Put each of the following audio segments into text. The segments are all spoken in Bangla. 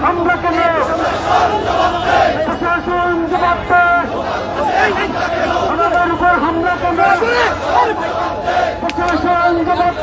হামলা কেন প্রশাসন আমাদের উপর হামলা কেন প্রশাসন জবাব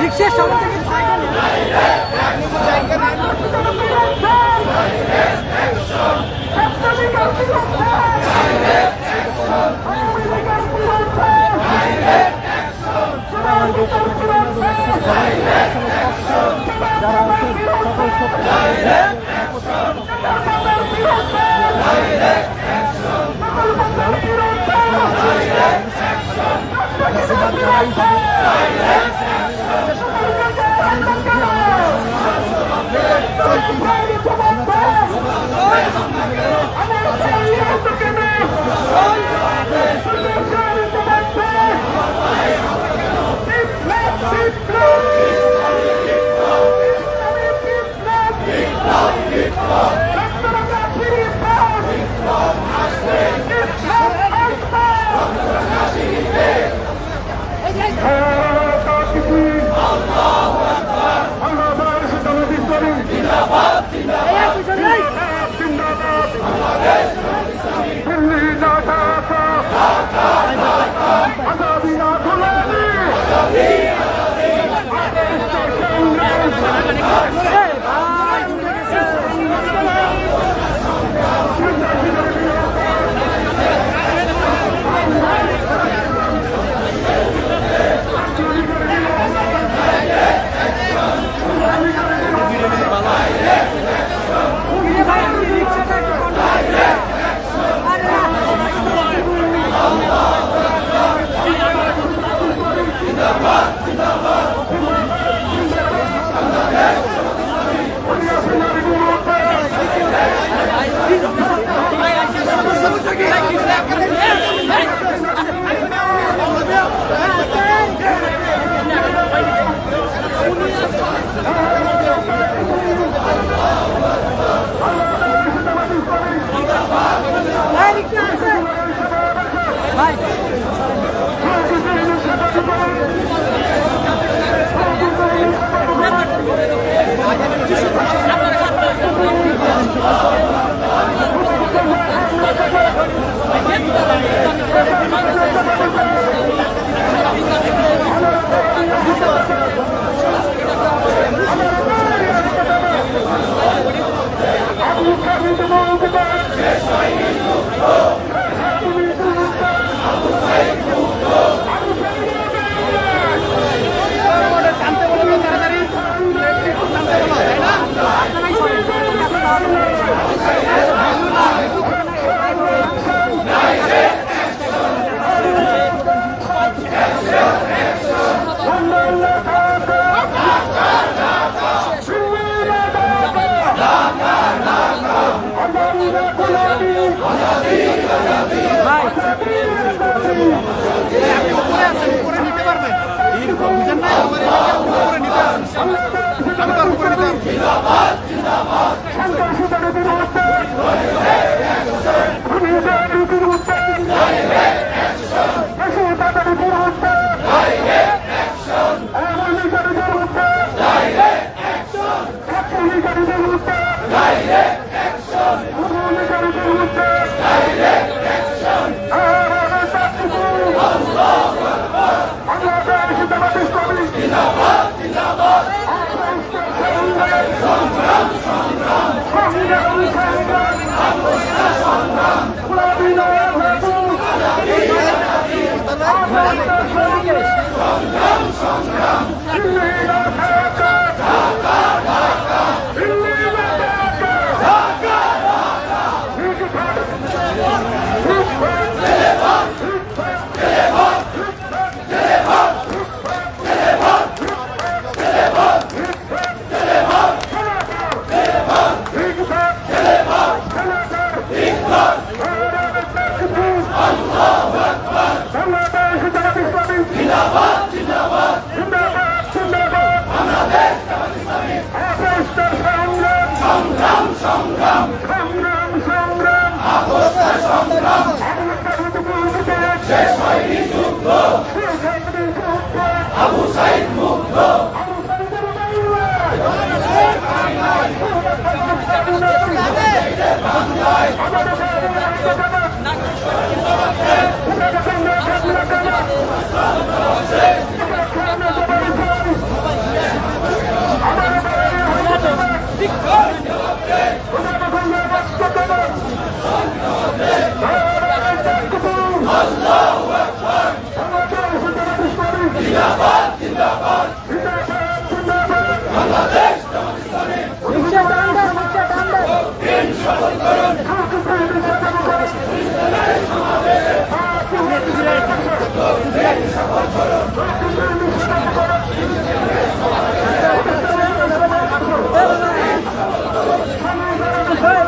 রিক্সার সামনে থেকে সাইকেল ভাই Hey!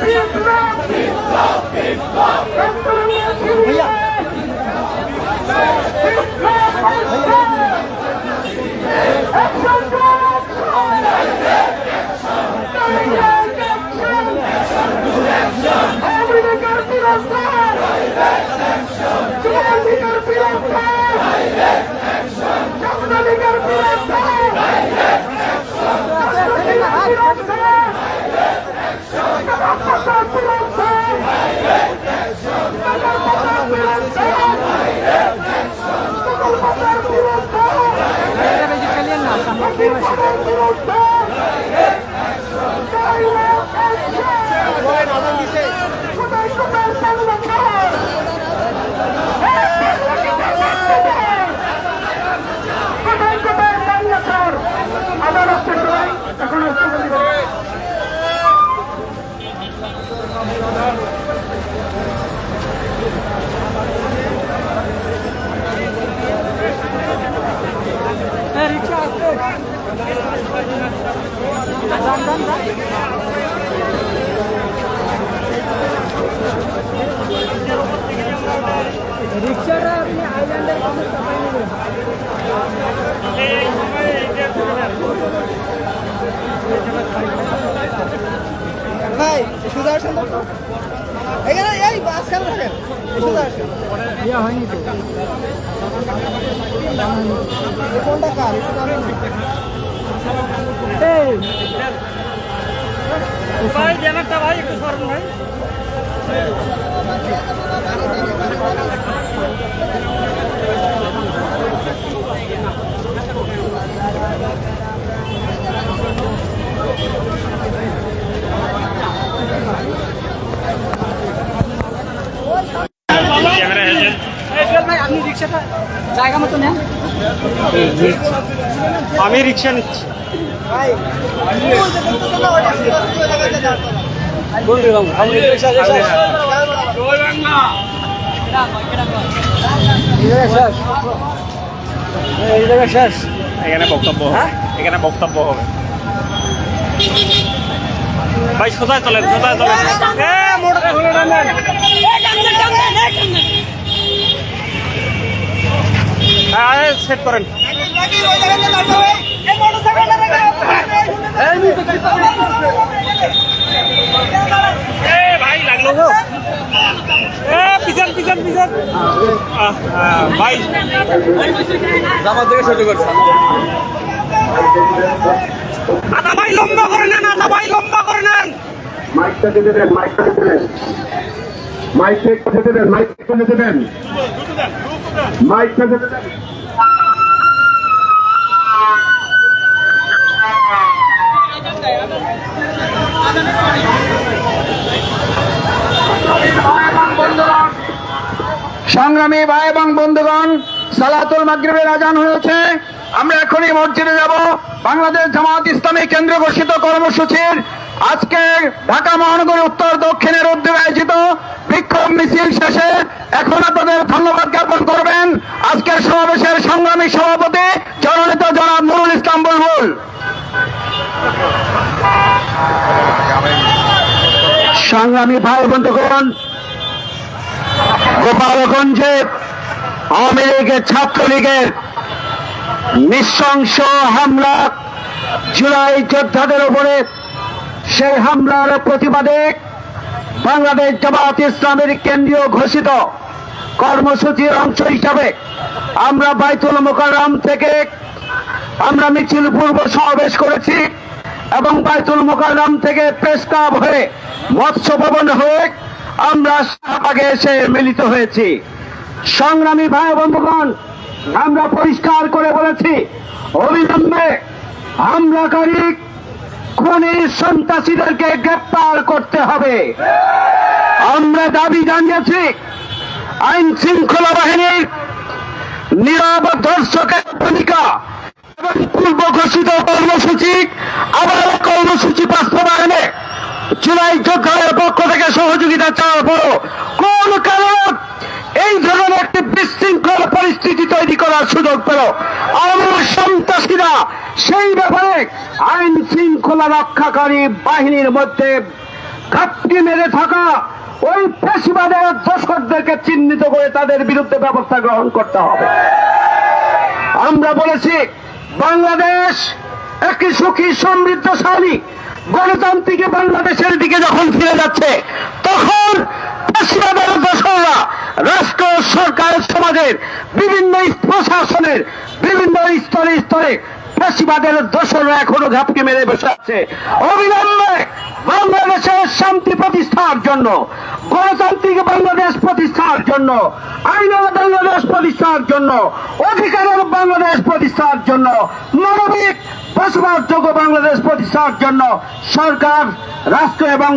এটা Thank you. রিক্সাটা আপনি আইল্যান্ডের কাছে চাপাই নেবেন। ভাই সোজা আসেন। এখানে এই বাস কেন থাকেন আসেন। ইয়া হয়নি তো। কোনটা কার? একটু ভাই আপনি রিক্সাটা জায়গা আমি রিক্সা নিচ্ছি। শেষ এখানে বক্তব্য হবে। এখানে বক্তব্য হবে। ভাই সোজায় চলেন সোজায় চলেন হলে হ্যাঁ সেট করেন। ভাই লাগল গো করে নেন আদা ভাই লম্বা করে নেন মাইকটা দিতে দেন মাইকটা দিতে দেন। মাইক একটু যেতে দেন মাইক একটু যেতে দেন মাইকটা দেন। মাগরিবের আজান হয়েছে। আমরা এখনই মসজিদে যাব। বাংলাদেশ জামাত ইসলামী কেন্দ্র ঘোষিত কর্মসূচির আজকে ঢাকা মহানগরী উত্তর দক্ষিণের উদ্যোগে আয়োজিত বিক্ষোভ মিছিল শেষে এখন আপনাদের ধন্যবাদ জ্ঞাপন করবেন আজকের সমাবেশের সংগ্রামী সভাপতি জননেতা জনাব নুরুল ইসলাম বুলবুল। সংগ্রামী ভাই বন্ধুগণ, গোপালগঞ্জে আওয়ামী লীগের ছাত্রলীগের নৃশংস হামলা জুলাই যোদ্ধাদের উপরে সেই হামলার প্রতিবাদে বাংলাদেশ জামাত ইসলামের কেন্দ্রীয় ঘোষিত কর্মসূচির অংশ হিসাবে আমরা বাইতুল মোকাররম থেকে আমরা মিছিল পূর্ব সমাবেশ করেছি এবং বাইতুল মোকাররম থেকে প্রেস ক্লাব হয়ে মৎস্য ভবন হয়ে আমরা শাহবাগে এসে মিলিত হয়েছি। সংগ্রামী ভাই বন্ধুগণ, আমরা পরিষ্কার করে বলেছি, অবিলম্বে হামলাকারী খুনি সন্ত্রাসীদেরকে গ্রেপ্তার করতে হবে। আমরা দাবি জানিয়েছি, আইন শৃঙ্খলা বাহিনীর নীরব দর্শকের ভূমিকা এবং পূর্ব ঘোষিত কর্মসূচি, আবার কর্মসূচি বাস্তবায়নে জুলাই যোদ্ধাদের পক্ষ থেকে সহযোগিতা চাওয়ার পরও কোন কারণ এই ধরনের একটি বিশৃঙ্খল পরিস্থিতি তৈরি করার সুযোগ পেল। আমার সন্ত্রাসীরা সেই ব্যাপারে আইন শৃঙ্খলা রক্ষাকারী বাহিনীর মধ্যে ঘাপটি মেরে থাকা ওই পেশিবাদের দর্শকদেরকে চিহ্নিত করে তাদের বিরুদ্ধে ব্যবস্থা গ্রহণ করতে হবে। আমরা বলেছি, বাংলাদেশ একটি সুখী, সমৃদ্ধশালী, গণতান্ত্রিক বাংলাদেশের দিকে যখন ফিরে যাচ্ছে, তখন পেশিবাদের দোসররা রাষ্ট্র, সরকার, সমাজের বিভিন্ন প্রশাসনের বিভিন্ন স্তরে স্তরে পেশিবাদের দোসররা এখনও ঘাপকে মেরে বসে আছে। অবিলম্বে বাংলাদেশের শান্তি প্রতিষ্ঠার জন্য, গণতান্ত্রিক বাংলাদেশ প্রতিষ্ঠার জন্য আইনের বাংলাদেশ প্রতিষ্ঠার জন্য, অধিকারের বাংলাদেশ প্রতিষ্ঠার জন্য, মানবিক বসবাসযোগ্য বাংলাদেশ প্রতিষ্ঠার জন্য সরকার, রাষ্ট্র এবং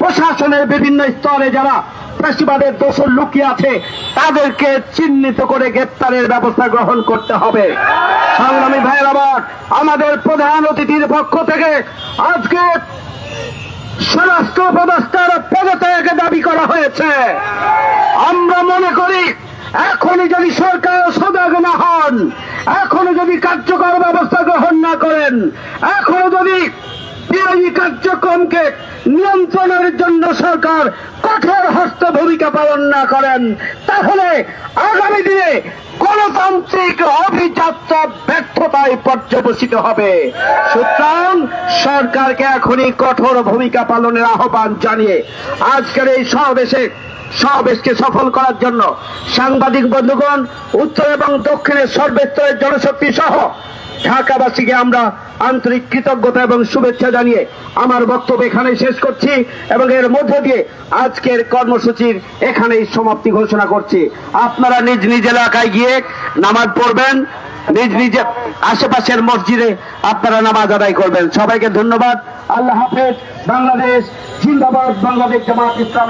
প্রশাসনের বিভিন্ন স্তরে যারা পেশিবাদের দোষর লুকিয়ে আছে, তাদেরকে চিহ্নিত করে গ্রেপ্তারের ব্যবস্থা গ্রহণ করতে হবে। সংগ্রামী ভাইয়ের আবার, আমাদের প্রধান অতিথির পক্ষ থেকে আজকে স্বরাষ্ট্র ব্যবস্থার পদত্যাগ দাবি করা হয়েছে। আমরা মনে করি, এখনই যদি সরকার সজাগ না হন এখনও যদি কার্যকর ব্যবস্থা গ্রহণ না করেন এখনও যদি বিরোধী কার্যক্রমকে নিয়ন্ত্রণের জন্য সরকার কঠোর হস্ত ভূমিকা পালন না করেন, তাহলে আগামী দিনে গণতান্ত্রিক অভিযাত্রা ব্যর্থতায় পর্যবসিত হবে। সুতরাং সরকারকে এখনই কঠোর ভূমিকা পালনের আহ্বান জানিয়ে আজকের এই সমাবেশে, সমাবেশকে সফল করার জন্য সাংবাদিক বন্ধুগণ, উত্তর এবং দক্ষিণের সর্বস্তরের জনশক্তি সহ ঢাকাবাসীকে আমরা আন্তরিক কৃতজ্ঞতা এবং শুভেচ্ছা জানিয়ে আমার বক্তব্য এখানে শেষ করছি এবং এর মধ্য দিয়ে আজকের কর্মসূচির এখানেই সমাপ্তি ঘোষণা করছি। আপনারা নিজ নিজ এলাকায় গিয়ে নামাজ পড়বেন, নিজ নিজ আশেপাশের মসজিদে আপনারা নামাজ আদায় করবেন। সবাইকে ধন্যবাদ। আল্লাহ হাফেজ। বাংলাদেশ জিন্দাবাদ। বাংলাদেশ জামাত ইসলাম।